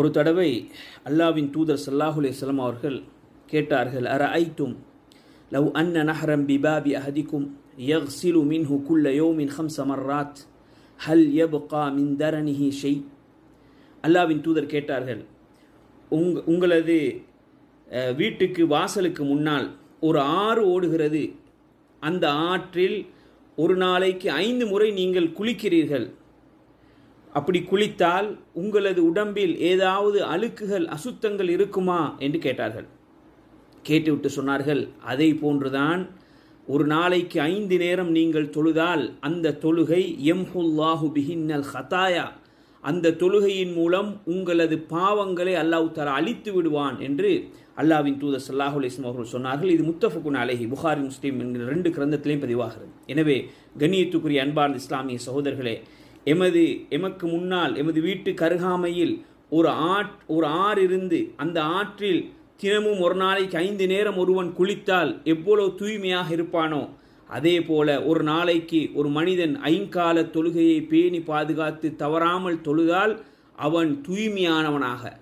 ஒரு தடவை அல்லாவின் தூதர் சல்லாஹுலே சலம் அவர்கள் கேட்டார்கள் அர ஐத்தும் லவ் அன்ன நஹரம் பிபாபி அஹதிக்கும் யக்சிலு மின்ஹு குல்ல யௌமின் ஹம்ச சமர்ராத் ஹல் யப்கா மின் தரணிஹி ஷெய். அல்லாவின் தூதர் கேட்டார்கள் உங் உங்களது வீட்டுக்கு வாசலுக்கு முன்னால் ஒரு ஆறு ஓடுகிறது. அந்த ஆற்றில் ஒரு நாளைக்கு ஐந்து முறை நீங்கள் குளிக்கிறீர்கள். அப்படி குளித்தால் உங்களது உடம்பில் ஏதாவது அழுக்குகள் அசுத்தங்கள் இருக்குமா? என்று கேட்டார்கள். கேட்டுவிட்டு சொன்னார்கள் அதை போன்றுதான். ஒரு நாளைக்கு ஐந்து நேரம் நீங்கள் தொழுதால் அந்த தொழுகை எம்ஹுல்லாஹு பிஹின்னல் ஹதாயா. அந்த தொழுகையின் மூலம் உங்களது பாவங்களை அல்லாஹ் தாரா அழித்து விடுவான் என்று அல்லாஹ்வின் தூதர் சல்லாஹு அலிஸ்லாம் அவர்கள் சொன்னார்கள். இது முத்தஃபகுன் அலஹி புகாரி முஸ்லீம் என்கிற ரெண்டு கிரந்தத்திலையும் பதிவாகிறது. எனவே கண்ணியத்துக்குரிய அன்பார்ந்த இஸ்லாமிய சகோதரர்களே எமது எமக்கு முன்னால் எமது வீட்டு கருகாமையில் ஒரு ஆட் ஒரு ஆறு இருந்து அந்த ஆற்றில் தினமும் ஒரு நாளைக்கு ஐந்து நேரம் ஒருவன் குளித்தால் எவ்வளவு தூய்மையாக இருப்பானோ? அதே போல ஒரு நாளைக்கு ஒரு மனிதன் ஐங்கால தொழுகையை பேணி பாதுகாத்து தவறாமல் தொழுதால் அவன் தூய்மையானவனாக.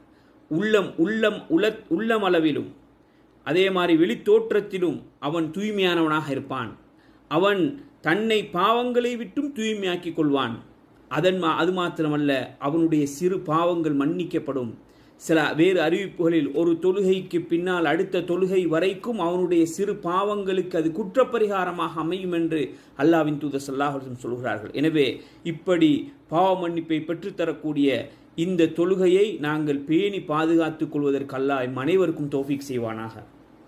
உள்ளம் உள்ளம் உல உள்ளமளவிலும் அதே மாதிரி வெளித்தோற்றத்திலும் அவன் தூய்மையானவனாக இருப்பான். அவன் தன்னை பாவங்களை விட்டும் தூய்மையாக்கிக் கொள்வான். அதன் மா அது மாத்திரமல்ல அவனுடைய சிறு பாவங்கள் மன்னிக்கப்படும். சில வேறு அறிவிப்புகளில் ஒரு தொழுகைக்கு பின்னால் அடுத்த தொழுகை வரைக்கும் அவனுடைய சிறு பாவங்களுக்கு அது குற்றப்பரிகாரமாக அமையும் என்று அல்லாவின் தூதர் ஸல்லல்லாஹு சொல்கிறார்கள். எனவே இப்படி பாவ மன்னிப்பை பெற்றுத்தரக்கூடிய இந்த தொழுகையை நாங்கள் பேணி பாதுகாத்துக் கொள்வதற்கு அல்லாஹ் அனைவருக்கும் தௌஃபீக் செய்வானாக.